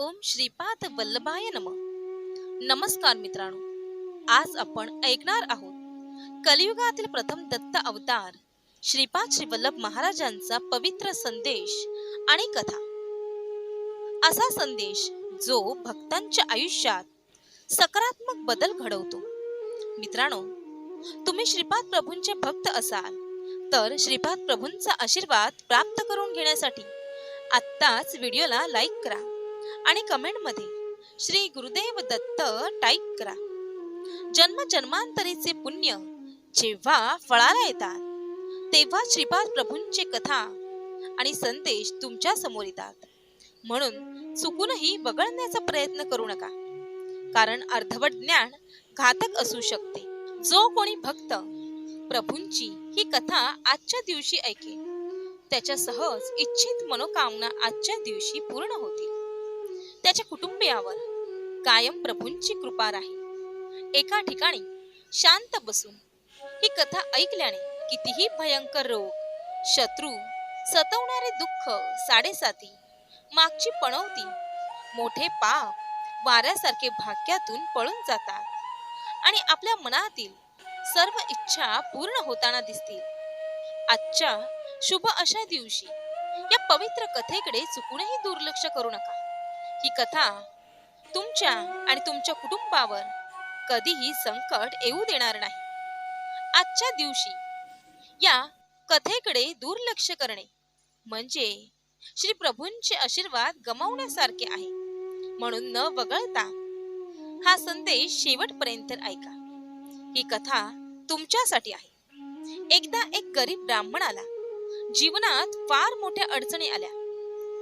ओम श्रीपाद वल्लभाय नम. नमस्कार मित्रांनो आज आपण ऐकणार आहोत कलियुगातील प्रथम दत्त अवतार श्रीपाद श्री वल्लभ महाराजांचा पवित्र संदेश आणि कथा. असा संदेश जो भक्तांच्या आयुष्यात सकारात्मक बदल घडवतो. मित्रांनो तुम्ही श्रीपाद प्रभूंचे भक्त असाल तर श्रीपाद प्रभूंचा आशीर्वाद प्राप्त करून घेण्यासाठी आत्ताच व्हिडिओला लाईक करा. आणि कमेंटमध्ये श्री गुरुदेव दत्त टाईप करा. जन्म जन्मांतरीचे पुण्य जेव्हा फळाला येतात तेव्हा श्रीपाद प्रभूंचे कथा आणि संदेश तुमच्यासमोर येतात. म्हणून चुकूनही वगळण्याचा प्रयत्न करू नका. कारण अर्धवट ज्ञान घातक असू शकते. जो कोणी भक्त प्रभूंची ही कथा आजच्या दिवशी ऐकेल त्याच्या सहज इच्छित मनोकामना आजच्या दिवशी पूर्ण होतील. त्याच्या कुटुंबियावर कायम प्रभूंची कृपा राहील. एका ठिकाणी शांत बसून ही कथा ऐकल्याने कितीही भयंकर रोग शत्रू सतवणारे दुःख साडेसाती मागची पणवती मोठे पाप वाऱ्यासारखे भाग्यातून पळून जातात आणि आपल्या मनातील सर्व इच्छा पूर्ण होताना दिसतील. आजच्या शुभ अशा दिवशी या पवित्र कथेकडे चुकूनही दुर्लक्ष करू नका. ही कथा तुमच्या आणि तुमच्या कुटुंबावर कधीही संकट येऊ देणार नाही. आजच्या दिवशी या कथेकडे दुर्लक्ष करणे म्हणजे श्री प्रभूंचे आशीर्वाद गमावण्यासारखे आहे. म्हणून न वगळता हा संदेश शेवटपर्यंत ऐका. ही कथा तुमच्यासाठी आहे. एकदा एक गरीब ब्राह्मणाला जीवनात फार मोठ्या अडचणी आल्या.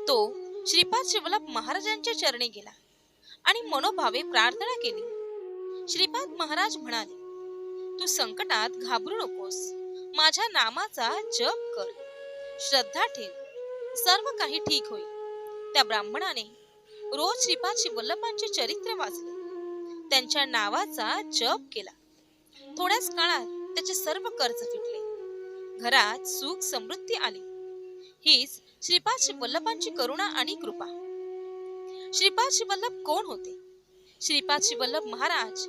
तो श्रीपाद शिवलाप महाराजांच्या चरणी गेला आणि मनोभावे प्रार्थना केली. श्रीपाद महाराज म्हणाले तू संकटात घाबरू नकोस. माझ्या नामाचा जप कर. श्रद्धा ठेव. सर्व काही ठीक होईल. त्या ब्राह्मणाने रोज श्रीपाद शिवल्लभांचे चरित्र वाचले. त्यांच्या नावाचा जप केला. थोड्याच काळात त्याचे सर्व कर्ज फिटले. घरात सुख समृद्धी आली. हीच श्रीपाद शिवल्लभांची करुणा आणि कृपा. श्रीपाद शिवल्लभ कोण होते? श्रीपाद शिवल्लभ महाराज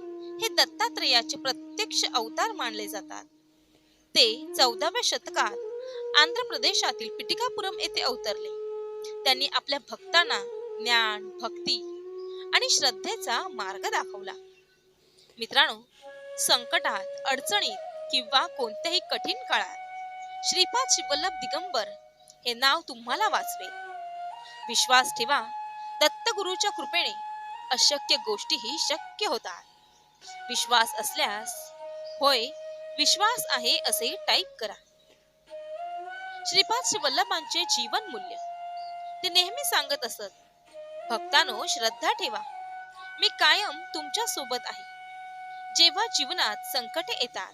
हे दत्तात्रेयाचे प्रत्यक्ष अवतार मानले जातात. ते चौदाव्या शतकात आंध्र प्रदेशातील पिटिकापुरम येथे अवतरले. त्यांनी आपल्या भक्तांना ज्ञान भक्ती आणि श्रद्धेचा मार्ग दाखवला. मित्रांनो संकटात अडचणीत किंवा कोणत्याही कठीण काळात श्रीपाद शिवल्लभ दिगंबर हे नाव तुम्हाला वाचवे. विश्वास ठेवा. दत्तगुरूच्या कृपेने अशक्य गोष्टीही शक्य होतात. विश्वास असल्यास होय विश्वास आहे असे टाईप करा. श्रीपाद शिवल्लभांचे जीवन मूल्य. ते नेहमी सांगत असत भक्तानो श्रद्धा ठेवा. मी कायम तुमच्यासोबत आहे. जेव्हा जीवनात संकटे येतात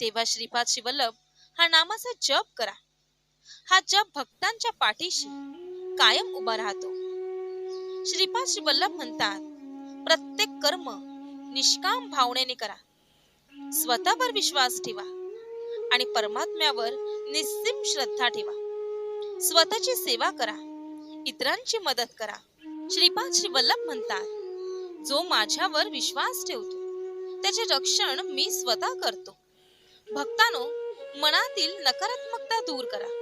तेव्हा श्रीपाद शिवल्लभ हा नामाचा जप करा. हा जप भक्तांच्या पाठीशी कायम उभा राहतो. श्रीपाद श्री वल्लभ म्हणतात प्रत्येक कर्म निष्काम भावनेने करा. स्वतःवर विश्वास ठेवा आणि परमात्म्यावर निस्सीम श्रद्धा ठेवा. स्वतःची सेवा करा इतरांची मदत करा. श्रीपाद श्री वल्लभ म्हणतात जो माझ्यावर विश्वास ठेवतो त्याचे रक्षण मी स्वतः करतो. भक्तानो मनातील नकारात्मकता दूर करा.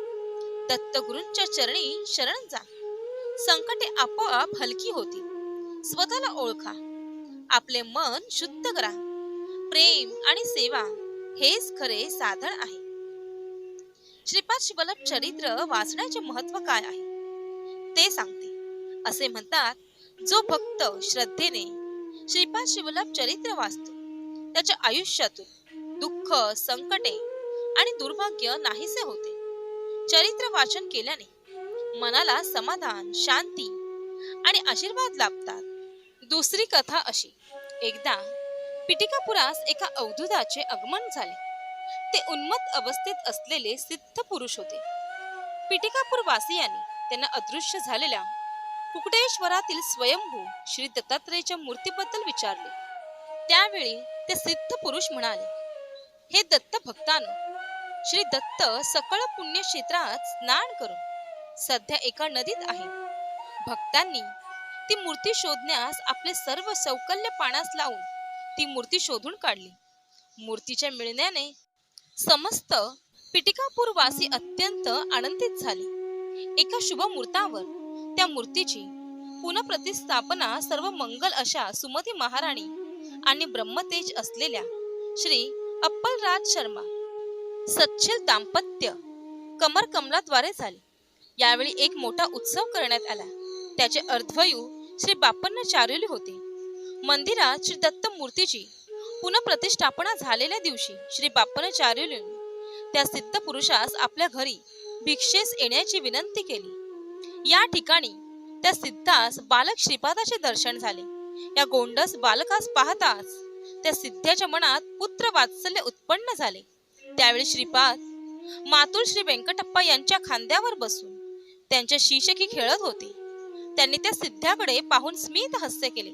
दत्तगुरूंच्या चरणी शरण जा. संकटे आपोआप हलकी होतील. स्वतःला ओळखा. आपले मन शुद्ध करा. प्रेम आणि सेवा हेच खरे साधन आहे. श्रीपाद शिवलप चरित्र वाचण्याचे महत्त्व काय आहे? ते सांगते. असे म्हणतात जो भक्त श्रद्धेने श्रीपाद शिवलप चरित्र वाचतो त्याच्या आयुष्यातून दुःख संकटे आणि दुर्भाग्य नाहीसे होते. चरित्र वाचन केल्याने मनाला समाधान शांती आणि आशीर्वाद लाभतात. दुसरी कथा अशी. एकदा पिटिकापुरास एका अवधूताचे आगमन झाले. ते उन्मत अवस्थेत असलेले सिद्ध पुरुष होते. पिटिकापूर वासियांनी त्यांना अदृश्य झालेल्या कुकटेश्वरातील स्वयंभू श्री दत्तात्रेयच्या मूर्तीबद्दल विचारले. त्यावेळी ते सिद्ध पुरुष म्हणाले हे दत्त भक्तानं श्री दत्त सकळ पुण्यक्षेत्रात स्नान करून सध्या एका नदीत आहे. भक्तांनी ती मूर्ती शोधण्यास आपले सर्व सौकल्य पाण्यास लावून ती मूर्ती शोधून काढली. मूर्तीच्या मिळण्याने समस्त पिटिकापूर वासी अत्यंत आनंदित झाले. एका शुभ मुहूर्तावर त्या मूर्तीची पुनप्रतिस्थापना सर्व मंगल अशा सुमती महाराणी आणि ब्रह्मतेज असलेल्या श्री अप्पलराज शर्मा सच्चिल दाम्पत्य कमर कमलाद्वारे झाले. यावेळी एक मोठा उत्सव करण्यात आला. त्याचे अर्धवयू श्री बापन्न चारुली होते. मंदिरात श्री दत्त मूर्तीची पुनप्रतिष्ठापना झालेल्या दिवशी श्री बापन्न चारुली त्या सिद्ध पुरुषास आपल्या घरी भिक्षेस येण्याची विनंती केली. या ठिकाणी त्या सिद्धास बालक श्रीपादाचे दर्शन झाले. या गोंडस बालकास पाहताच त्या सिद्धाच्या मनात पुत्र वात्सल्य उत्पन्न झाले. त्यावेळी श्रीपाद मातुलश्री व्यंकटप्पा यांच्या खांद्यावर बसून त्यांच्या शीशकी खेळत होते. त्यांनी त्या सिद्ध्याकडे पाहून स्मित हास्य केले.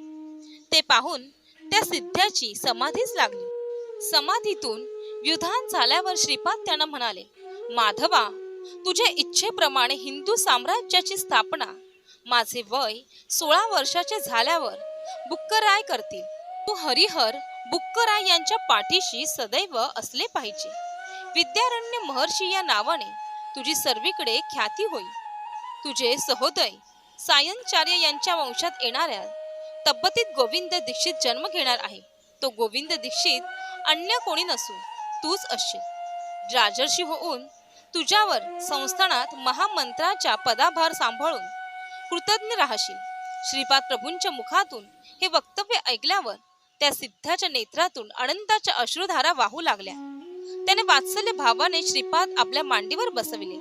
ते पाहून त्या सिद्ध्याची समाधीच लागली. समाधीतून युधान झाल्यावर श्रीपाद त्यांना म्हणाले माधवा तुझ्या इच्छेप्रमाणे हिंदू साम्राज्याची स्थापना माझे वय सोळा वर्षाचे झाल्यावर बुक्कराय करतील. तू हरिहर बुक्करा यांच्या पाठीशी सदैव असले पाहिजे. विद्यारण्य महर्षी या नावाने तुझी सर्वीकडे ख्याती होईल. तुझे सहोदय सायंचार्य यांच्या वंशात येणाऱ्या तब्बतीत गोविंद दीक्षित जन्म घेणार आहे. तो गोविंद दीक्षित अन्य कोणी नसून तूच असशील राजर्षी होऊन तुझ्यावर संस्थानात महामंत्राच्या पदाभार सांभाळून कृतज्ञ राहशील. श्रीपाद प्रभूंच्या मुखातून हे वक्तव्य ऐकल्यावर त्या सिद्धाच्या नेत्रातून अनंताच्या अश्रुधारा वाहू लागल्या. त्याने वात्सल्य भावाने श्रीपाद आपल्या मांडीवर बसविले.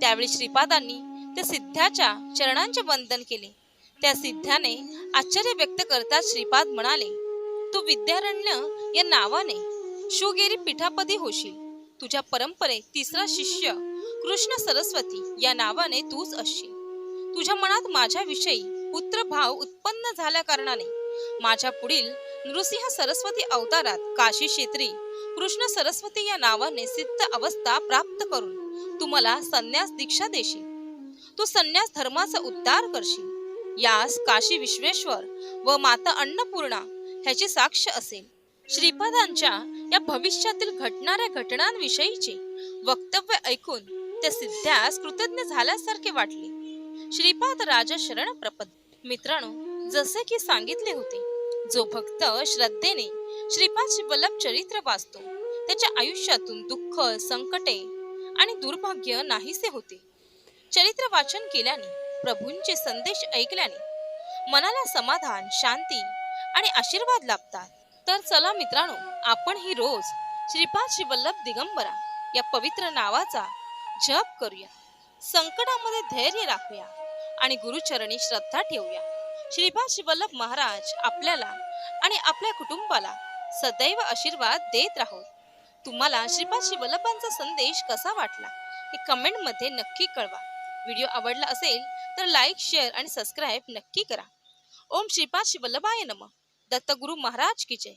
त्यावेळी श्रीपादांनी त्या सिद्धाच्या चरणांचे वंदन केले. त्या सिद्धाने आश्चर्य व्यक्त करता श्रीपाद म्हणाले तू विद्यारण्य या नावाने शिवगेरी पीठापदी होशील. तुझ्या परंपरेत तिसरा शिष्य कृष्ण सरस्वती या नावाने तूच असशील. तुझ्या मनात माझ्याविषयी पुत्रभाव उत्पन्न झाल्या कारणाने माझ्या पुढील नृसिंह सरस्वती अवतारात काशी क्षेत्री कृष्ण सरस्वती या नावाने सिद्ध अवस्था प्राप्त करून तुम्हाला संन्यास दीक्षा देशील. तू संन्यास धर्माचा उद्धार करशील. यास काशी विश्वेश्वर व माता अन्नपूर्णा ह्याची साक्ष असेल. श्रीपादांच्या या भविष्यातील घटणाऱ्या घटनांविषयीचे वक्तव्य ऐकून त्या सिद्ध्यास कृतज्ञ झाल्यासारखे वाटले. श्रीपाद राजा शरण प्रपद. मित्रांनो जसे की सांगितले होते जो भक्त श्रद्धेने श्रीपाद वल्लभ चरित्र वाचतो त्याच्या आयुष्यातून दुःख संकटे आणि दुर्भाग्य नाहीसे होते. चरित्र वाचन केल्याने प्रभूंचे संदेश ऐकल्याने मनाला समाधान शांती आणि आशीर्वाद लाभतात. तर चला मित्रांनो आपण ही रोज श्रीपाद श्री वल्लभ दिगंबरा या पवित्र नावाचा जप करूया. संकटामध्ये धैर्य राखूया आणि गुरुचरणी श्रद्धा ठेवूया. श्रीपाद श्री महाराज आपल्याला आणि आपल्या कुटुंबाला सदैव आशीर्वाद देत राहोत तुम्हाला श्रीपाद श्री वल्लभांचा संदेश कसा वाटला हे कमेंटमध्ये नक्की कळवा. व्हिडिओ आवडला असेल तर लाईक शेअर आणि सबस्क्राईब नक्की करा. ओम श्रीपाद श्री नम. दत्तगुरु महाराज की जय.